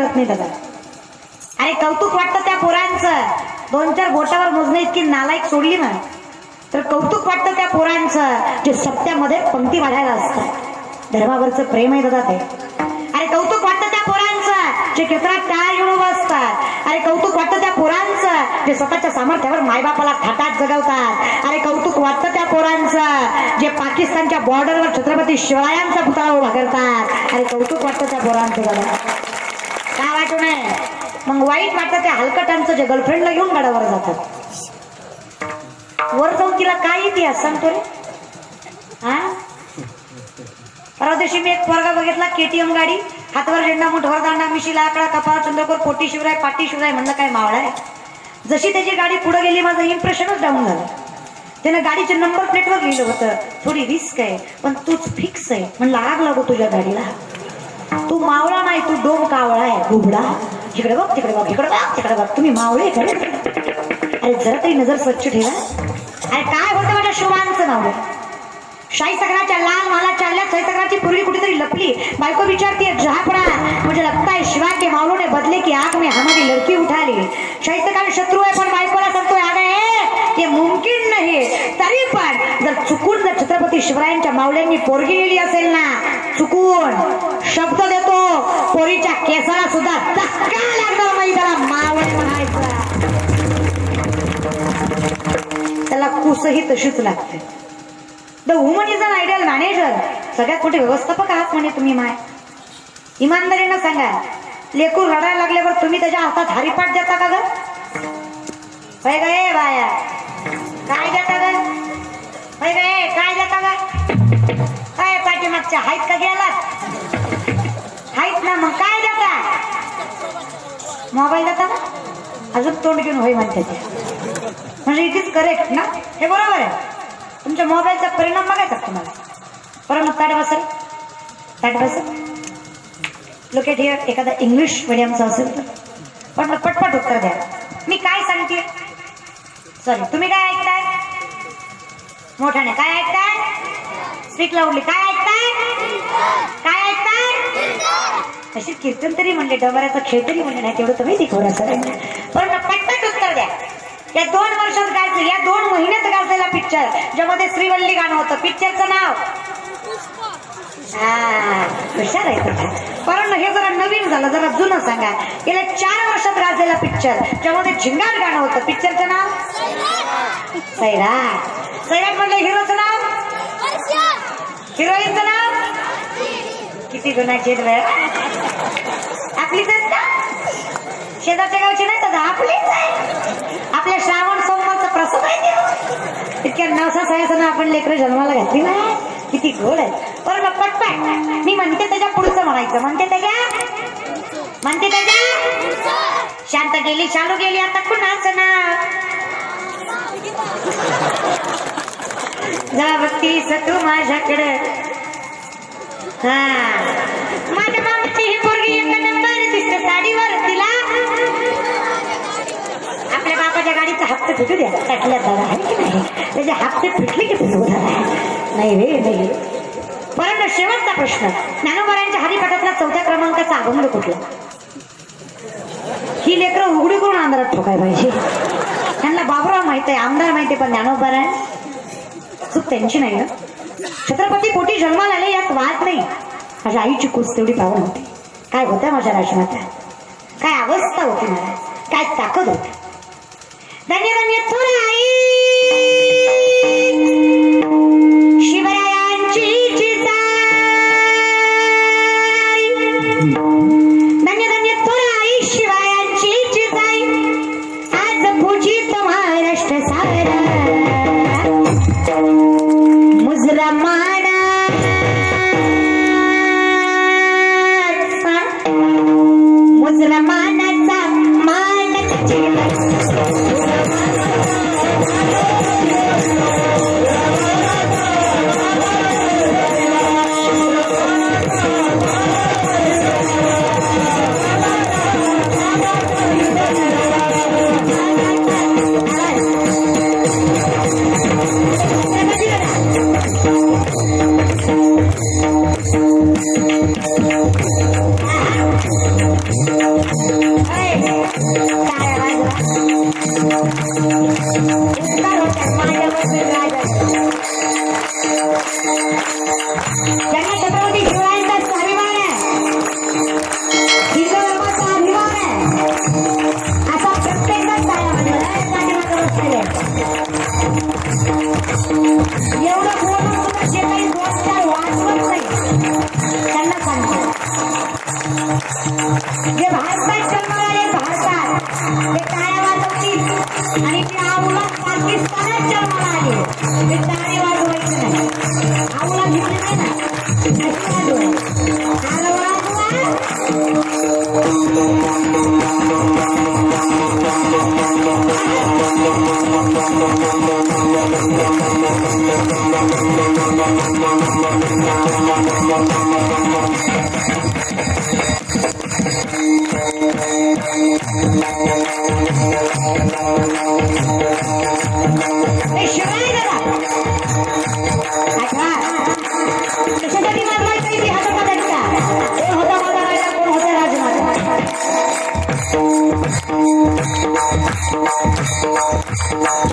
करत नाही दादा अरे कौतुक वाटतं त्या पोरांचं. दोन चार बोटावर मोजणे इतकी नालायक सोडली ना तर कौतुक वाटतं त्या पोरांचं जे सत्यामध्ये पंक्ती वाढायला असतात धर्मावरचं प्रेम आहे दादा ते. अरे कौतुक वाटतं त्या पोरांचं जे क्षेत्रात टाळ घेऊन उभं असतात अरे कौतुक वाटतं त्या पोरांचं जे स्वतःच्या सामर्थ्यावर मायबापाला थाटात जगवतात. अरे कौतुक वाटतं त्या पोरांचं जे पाकिस्तानच्या बॉर्डरवर छत्रपती शिवरायांचा पुतळा उभा करतात. अरे कौतुक वाटतं त्या पोरांचं दादा. काय वाटू नये. मग वाईट वाटतं त्या हलकटांचं जे गर्लफ्रेंडला घेऊन गाडावर जातात. वर जाऊन तिला काय इतिहास सांगतो रे? हा? परवा दिवशी मी एक पोरगा बघितला केटीएम गाडी. हातवर झेंडा मुठवर दांडा मिशीला आकडा कपाळ चंद्रकोर पोटी शिवराय पाटी शिवराय म्हणलं काय मावळा आहे? जशी त्याची गाडी पुढे गेली माझं इम्प्रेशनच डाऊन झालं. त्यानं गाडीचे नंबर प्लेटवर लिहिलं होतं. थोडी रिस्क आहे पण तूच फिक्स आहे म्हणलं आग लागू तुझ्या गाडीला. तू मावळा नाही तू डोम कावळा आहे घुबडा इकडे बघ तिकडे बघ इकडे बघ तिकडे बघ. तुम्ही मावळे इकडे. अरे जरा तरी नजर स्वच्छ ठेवा. अरे काय होतं माझ्या शुभांचं नाव? शाही सगळ्याच्या लाल माला चालल्या शाही सगळ्याची पूर्वी कुठेतरी लपली. बायको विचारती जहा म्हणजे मुझे लगता है शिवा के मावलों ने बदले की आग में हमारी लड़की उठा ली शाही सगळ्या शत्रू आहे पण बायकोला सांगतोय अरे ते मुमकिन नाही. तरी पण जर चुकून जर छत्रपती शिवरायांच्या मावल्यांनी पोरगी गेली असेल ना चुकून शब्द देतो. पोरीच्या केसाला सुद्धा धक्का लागणार नाही त्याला मावळे म्हणायचा. त्याला कुसही तशीच लागते. The woman is an ideal manager सगळ्यात मोठे व्यवस्थापक आहात म्हणे तुम्ही माय. इमानदारीनं सांगा. लेकूर रडायला लागल्यावर तुम्ही त्याच्या हातात हरिपाठ देता का ग? होय ग बाया. काय देता ग? होय ग ए काय देता ग? काय पाठीमागच्या हाईत का गेलात? हाईत ना मग काय देता? मोबाईल देता ना अजून तोंड घेऊन होय म्हणते. म्हणजे इट इज करेक्ट ना? हे बरोबर आहे. तुमच्या मोबाईलचा परिणाम बघायचा तुम्हाला? बरं ताट बसेल. ताट बसेल. लोकेट हिअर एखादा इंग्लिश मिडियमचा असेल तर. पण मग पटपट उत्तर द्या. मी काय सांगते? सॉरी तुम्ही काय ऐकताय? मोठ्याने काय ऐकताय? स्पीक लावली काय ऐकताय? काय ऐकताय? अशी कीर्तन तरी म्हणले डबऱ्याचा खेळ तरी म्हणले नाही तेवढं तुम्ही दिखवरा सर पण पटपट या दोन वर्षात गायचं या दोन महिन्यात गाजलेला पिक्चर ज्यामध्ये श्रीवल्ली गाणं होतं. पिक्चरचं नाव. हा, हुशार आहे तुझा. परंतु हे जरा नवीन झालं. जरा जुनं सांगा. गेल्या चार वर्षात गाजलेला पिक्चर ज्यामध्ये झिंगार गाणं होतं. पिक्चरचं नाव? सैराट. सैराट म्हणलं हिरोचं नाव? हिरोईनचं नाव? किती गुन्हा वेळ आपली तर शेजारच्या गावची नाही तर आपलीच आहे आपल्या श्रावण सोमवारचा प्रसंग आहे इतक्या नवसा सयासनं आपण लेकरं जन्माला घातली ना किती गोड आहे. बरं मग पटपट. मी म्हणते त्याच्या पुढचं म्हणायचं. म्हणते त्याच्या म्हणते त्याच्या शांत गेली शालू गेली. आता कुणाचं ना जरा बघतीस तू माझ्याकडे. हा. माझ्या गाडीचा हप्ते फिटू द्या. टाकल्या दादा आहे की नाही? त्याचे हप्ते फिटले की फिटू दादा नाही रे नाही. परंतु शेवटचा प्रश्न. ज्ञानोबारांच्या हरिपाठातला चौथ्या क्रमांकाचा अभंग कुठला? ही लेकरं उघडी करून आंधारात ठोकाय पाहिजे. त्यांना बाबराव माहीत आहे आमदार माहिती पण ज्ञानोबारायण चूक त्यांची नाही ना? छत्रपती पोटी जन्माला आले यात वाद नाही. माझ्या आईची कुस तेवढी पावन होती. काय होत्या माझ्या राजमाता काय अवस्था होती मला? काय ताकद होती? धन्य धन्य know.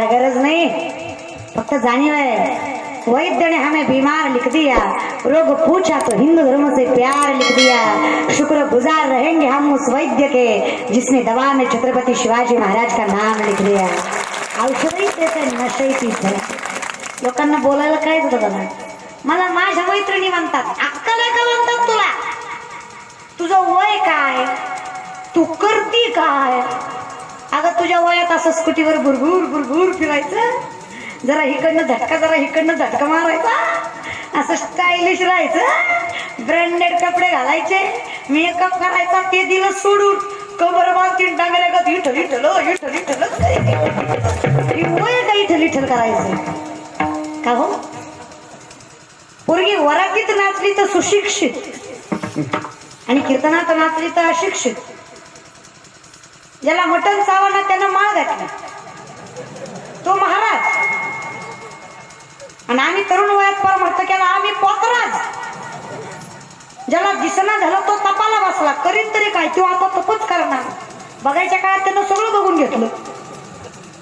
अरे गरज नाही. फक्त जाणीव आहे वैद्य ने हमें बीमार लिख दिया. रोग पूछा तो हिंदू धर्म से प्यार लिख दिया. शुक्र गुजार रहेंगे हम उस वैद्य के जिसने दवा में छत्रपति शिवाजी महाराज का नाम लिख दिया. औषधही देते नशही पिते. लोकांना बोलायला कायच होतं बघा मला माझ्या मैत्रिणी म्हणतात अक्कल का? म्हणतात तुला. तुझं वय काय? तू करती काय? अगं तुझ्या वयात असं स्कूटीवर भुरभुर भुरभुर फिरायचं? जरा इकडनं धटका जरा इकडनं धटका मारायचा? असं स्टायलिश राहायचं? ब्रँडेड कपडे घालायचे? मेकअप करायचा? ते दिलं सोडून. कबर बांधून टांगल्या का इठल इठल इठल इठल वय का इठल इठल करायचं? का हो? पोरगी वरातीत नाचली तर सुशिक्षित. आणि कीर्तनात नाचली तर अशिक्षित. ज्याला मटण चावला त्यांना माळ घातली. तो महाराज. आणि आम्ही तरुण वयात परमर्थ केला आम्ही पोतराज ज्याला दिसना झाला तो तपाला बसला. करीन तरी काय तो आता तपच करणार. बघायच्या काळात त्यानं सगळं बघून घेतलं.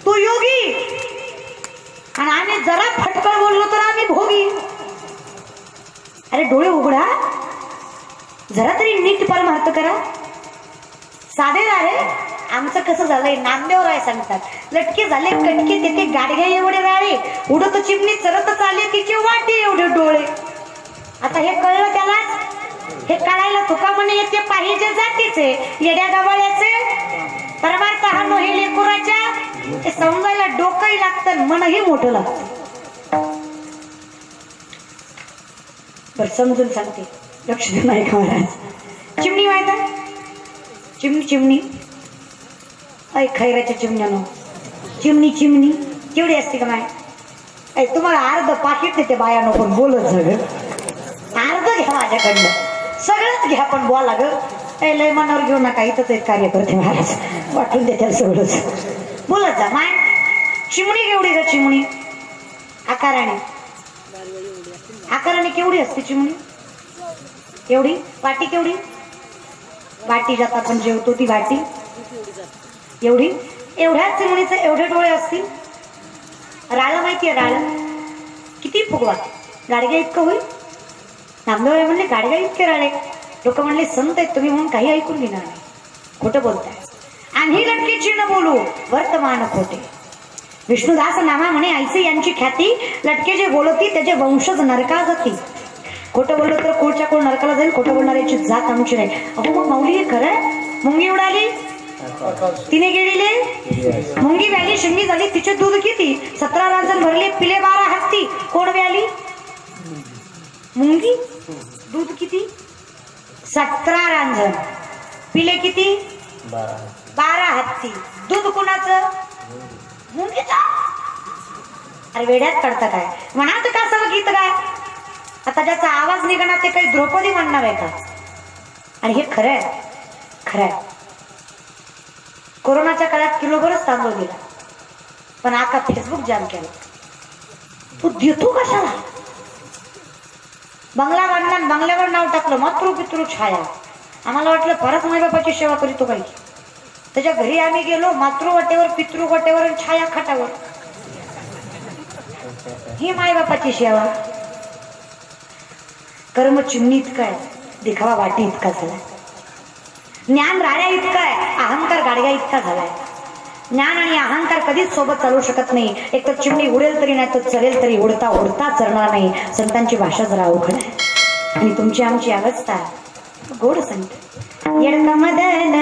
तो योगी. आणि आम्ही जरा फटकळ बोललो तर आम्ही भोगी. अरे डोळे उघडा. जरा तरी नीट परमार्थ करा. साधे रे आमचं कसं झालंय नांदेव राय सांगतात. लटके झाले कटके तिथे गाडग्या एवढे राळे उडत चिमणी चरत आले तिचे वाटे एवढे डोळे. आता हे कळलं त्याला? हे कळायला तुका म्हणे येते पाहिजे जातीचे. येड्या गवाळ्याचे परमार्थ हा हे लेकुराच्या. हे समजायला डोकंही लागतं मनही मोठं लागतं. बरं समजून सांगते. लक्ष देऊ नाही का महाराज? चिमणी माहिती चिमणी चिमणी. ऐ खैराच्या चिमण्यानं. चिमणी चिमणी. केवढी असते का माय? ऐ तुम्हाला अर्ध पाकिट देते बायानं पण बोलत सगळं अर्ध घ्या माझ्याकडनं. सगळंच घ्या पण बोला ग. ऐ लय मनावर घेऊ नका इथंच एक कार्य करते महाराज. वाटून देते सगळंच. बोलत जा माय. चिमणी केवढी ग चिमणी. आकाराने. आकाराने केवढी असते चिमणी? एवढी? वाटी केवढी? वाटी ज्यात आपण जेवतो ती वाटी. एवढी? एवढ्याच चिमणीचे एवढे डोळे असतील? राळं माहितीये राळं किती फुगवा? गाडग्या इतकं होईल? नामदेव म्हणले गाडग्या इतके राळे लोक म्हणले संत आहेत तुम्ही म्हणून काही ऐकून घेणार नाही. खोटं बोलताय. आम्ही लटकेची न बोलू वर्तमान खोटे. विष्णुदास नामा म्हणे आईचे यांची ख्याती लटके जे बोलती त्याचे वंशज नरका जाती खोटं बोललं तर कोणच्या कोण? नरकाला जाईल खोटं बोलणाऱ्याची जात आमची नाही. अहो मग माऊली हे खरं मुंगी उडाली? तिने गेलेले? मुंगी व्याली शिंगी झाली. तिचे दूध किती? सतरा रांजण भरले पिले बारा हत्ती. कोण व्याली? मुंगी? दूध किती? सतरा रांजण. पिले किती? बारा हत्ती. दूध कुणाचं? मुंगीचा. अरे वेड्यात काढता काय? म्हणा तर का गीत काय आता ज्याचा आवाज निघणार ते काही द्रौपदी म्हणणार आहे का? आणि हे खरं आहे खरं आहे. कोरोनाच्या काळात किलोभरच तांदूळ दिला. पण आता फेसबुक जाम केलं. तू देतो कशाला? बंगला बांधला बंगल्यावर नाव टाकलं मातृ पितृ छाया. आम्हाला वाटलं परत मायबापाची सेवा करीतो काही त्याच्या घरी आम्ही गेलो मातृ वाटेवर पितृ आणि छाया खाटावर. ही मायबापाची सेवा. कर्म चिमणी इतकं आहे दिखावा वाटी इतका झाला ज्ञान राड्या इतका आहे अहंकार गाडग्या इतका झालाय. ज्ञान आणि अहंकार कधीच सोबत चालू शकत नाही. एक तर चिमणी उडेल तरी नाही तर चढेल तरी उडता उडता चरणार नाही. संतांची भाषा जरा अवघड आहे. आणि तुमची आमची अवस्था गोड संत. येडका मदन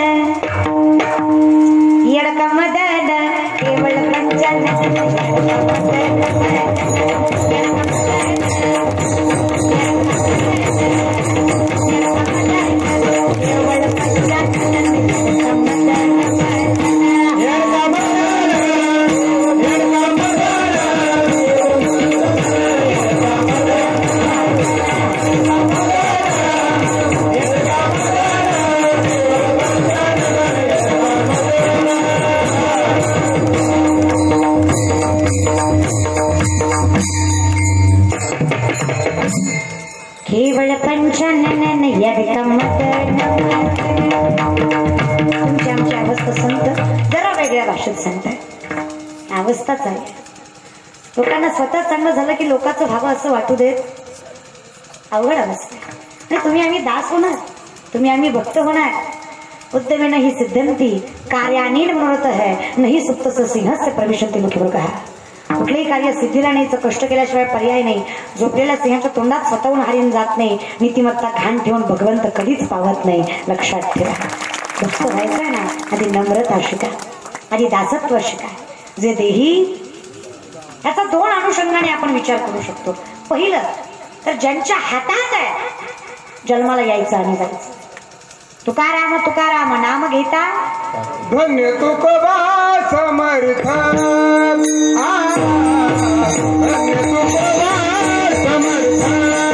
येडका मदन केवळ केवळ स्वतः चांगलं झालं की लोकांचं व्हावं असं वाटू देत. अवघड अवस्था तुम्ही आम्ही दास होणार. तुम्ही आम्ही भक्त होणार. उद्यमे नाही सिद्धंती कार्याने म्हणत आहे. नाही सुप्त सिंहस्य प्रविशंती मुख्य कुठलेही कार्य सिद्धीला नाहीचं कष्ट केल्याशिवाय पर्याय नाही. झोपलेल्या सिंहाच्या तोंडात स्वतःहून हारीन जात नाही. नीतिमत्ता घाण ठेवून भगवंत कधीच पावत नाही. लक्षात ठेवा. भक्त व्हायचं ना आधी नम्रता शिका. आधी दासत्व शिका. जे देही याचा दोन अनुषंगाने आपण विचार करू शकतो. पहिलं तर ज्यांच्या हातात आहे जन्माला यायचं आणि जायचं. तुकाराम तुकाराम नाम घेता. धन्य तुकोबा समर्थ. आ, धन्य तुकोबा समर्थ.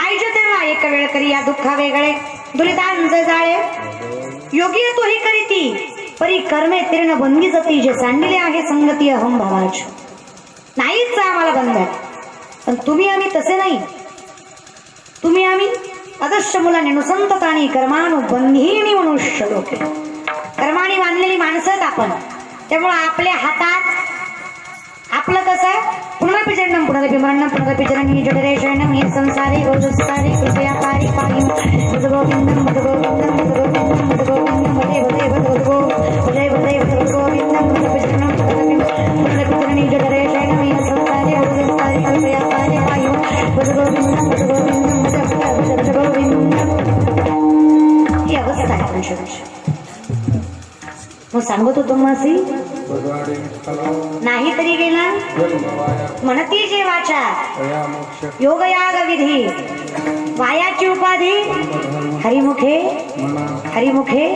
पाहिजे तेव्हा एक वेळ करी या दुःखा वेगळे. दुरितांचे जाळे. योगी तू ही करीती परी कर्मे तीर्ण बंदी जती. जे सांडले आहे संगती अहम भावाज. नाहीच आम्हाला बंधन. आहे पण तुम्ही आम्ही तसे नाही. तुम्ही आम्ही अदृश्य मुलाने नुसंतताने कर्मानु बंधीनी मनुष्य लोके कर्माने बांधलेली माणसंच आपण. त्यामुळं आपल्या हातात आपलं कसं आहे? पुनरपि जन्म पुनरपि मरणं पुनरपि जननी जडरे हे संसारे रोजस्तारे कृपया पारि पाहि भज गोविंदं भज गोविंदं भज गोविंदं भज गोविंदं भजे भजे भज भज गो भजे भजे भज गोविंदं पुनरपि जडरे शरणं हे संसारी रोजस्तारे कृपया पारी पाहि भज गोविंदं भज गोविंदं भज भज ही अवस्था आहे मनुष्याची मग सांगत होतो मासी नाही तरी गेला म्हणती जे वाचा तया मोक्ष योगयाग विधी वायाची उपाधी हरिमुखे हरिमुखे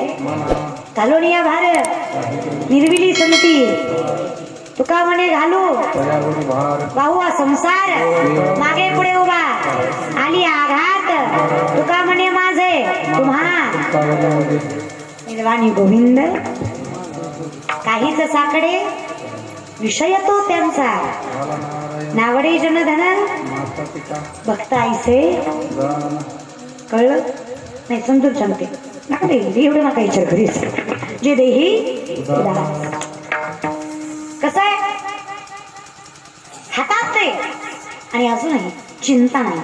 घालोनिया भार निर्विली संती तुका म्हणे घालू वाहू संसार मागे पुढे उभा आली आघात तुका म्हणे माझे तुम्हा. गोविंद काहीच साकडे विषय तो त्यांचा. नावडे जनधन भक्त आईसे. कळलं? नाही समजून सांगते. नका रे एवढं नका विचार घरीच जे देही कसं आहे हातात ते. आणि अजूनही चिंता नाही.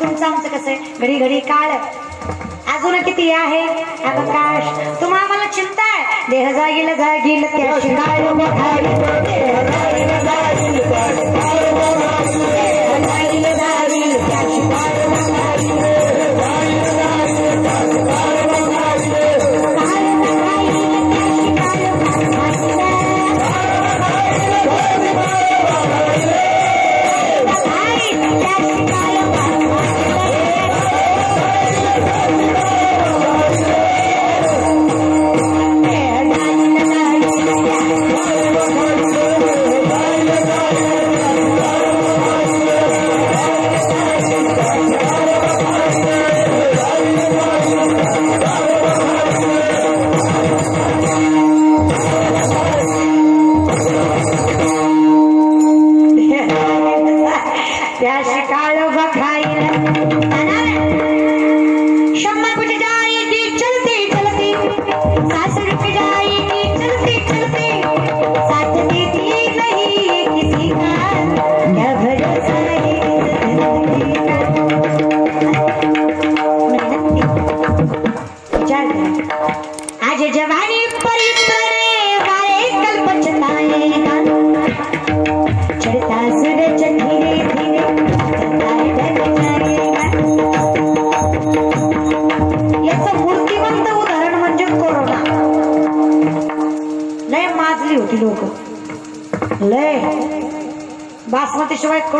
तुमचं आमचं कसं आहे घडी घडी काळ. अजून किती आहे? अवकाश तुम्हा मला चिंता आहे. देह जागील जागील त्याची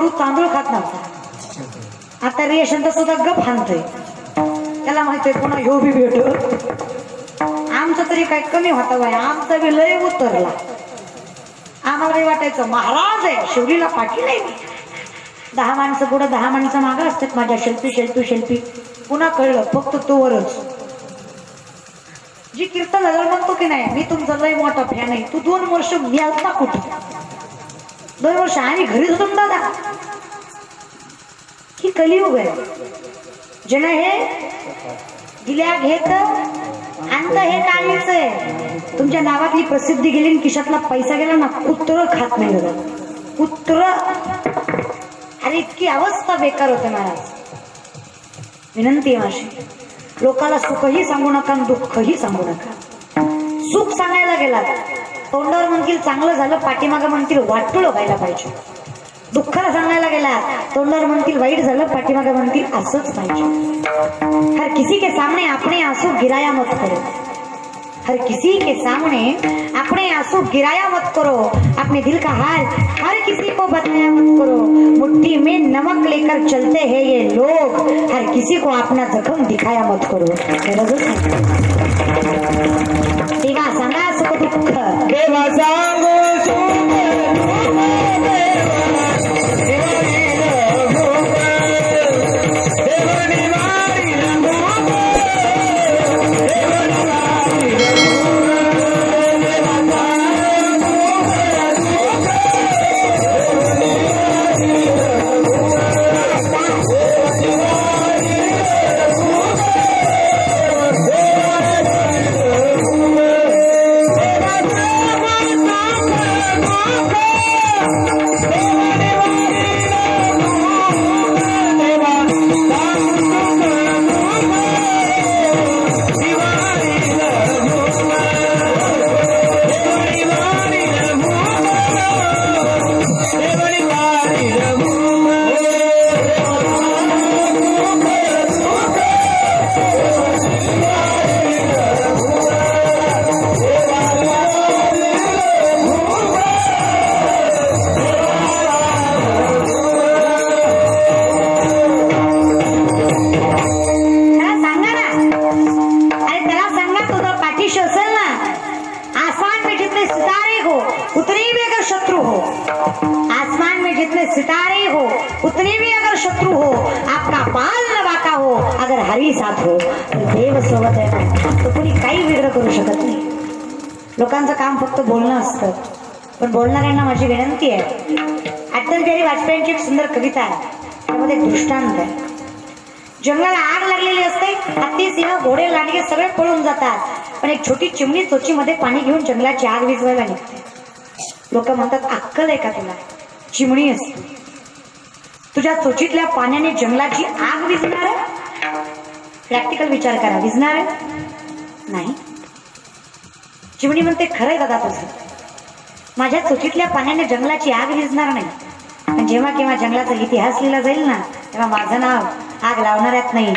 माणूस तांदूळ खात नव्हता. आता रेशन सुद्धा गप हाणतोय. त्याला माहितीये पुन्हा ह्यो बी भेट. आमचं तरी काय कमी होता बाय आमचा बी लय उतरला. आम्हाला वाटायचं महाराज आहे शिवलीला पाटील आहे दहा माणसं पुढं दहा माणसं मागं असतात माझ्या शिल्पी शिल्पी शिल्पी. पुन्हा कळलं फक्त तोवरच जी कीर्तन हजार म्हणतो की नाही मी तुमचा लय मोठा फॅन आहे तू दोन वर्ष मिळालता कुठे? दोन वर्ष आम्ही घरीच होतो दादा. कलियुग आहे. जन हे दिल्या घेत अंत हे काढलीच आहे. तुमच्या नावातली प्रसिद्धी गेली आणि खिशातला पैसा गेला ना कुत्र खात नाही गेलं कुत्र. अरे इतकी अवस्था बेकार होते महाराज. विनंती आहे माझी. लोकाला सुखही सांगू नका आणि दुःखही सांगू नका. सुख सांगायला गेला तोंडावर म्हणतील चांगलं झालं पाठीमागं म्हणतील वाटुळ व्हायला पाहिजे. दुःखाला सांगायला गेला तोंडावर म्हणतील वाईट झालं पाठीमागं म्हणतील असंच पाहिजे. हर किसी के सामने अपने आंसू गिराया मत करो. हर किसी के सामने अपने आंसू गिराया मत करो. अपने दिल का हाल हर किसी को बताया मत करो. मुट्ठी में नमक लेकर चलते हैं ये लोग. हर किसी को अपना जखम दिखाया मत करो. गरजच तेव्हा सांगा सुख दुःख। देवा आपका पाल वाका हो। अगर हरी साथ हो तर देव सोबत आहे ना तर कुणी काही वेगळं करू शकत नाही। लोकांचं काम फक्त बोलणं असतं. पण बोलणाऱ्यांना माझी विनंती आहे अटल बिहारी वाजपेयींची एक सुंदर कविता आहे. त्यामध्ये एक दृष्टांत आहे. जंगलाला आग लागलेली असते हत्ती सिंह घोडे लांडगे सगळे पळून जातात. पण एक छोटी चिमणी चोचीमध्ये पाणी घेऊन जंगलाची आग विजवायला निघते. लोक म्हणतात अक्कल आहे का तुला? चिमणी असते. तुझ्या चोचीतल्या पाण्याने जंगलाची आग विझणार आहे? प्रॅक्टिकल विचार करा. विझणार आहे? नाही. चिमणी म्हणते खरंय दादा तुझं. माझ्या चोचीतल्या पाण्याने जंगलाची आग विझणार नाही. पण जेव्हा केव्हा जंगलाचा इतिहास लिहिला जाईल ना तेव्हा माझं नाव आग लावणाऱ्यात नाही.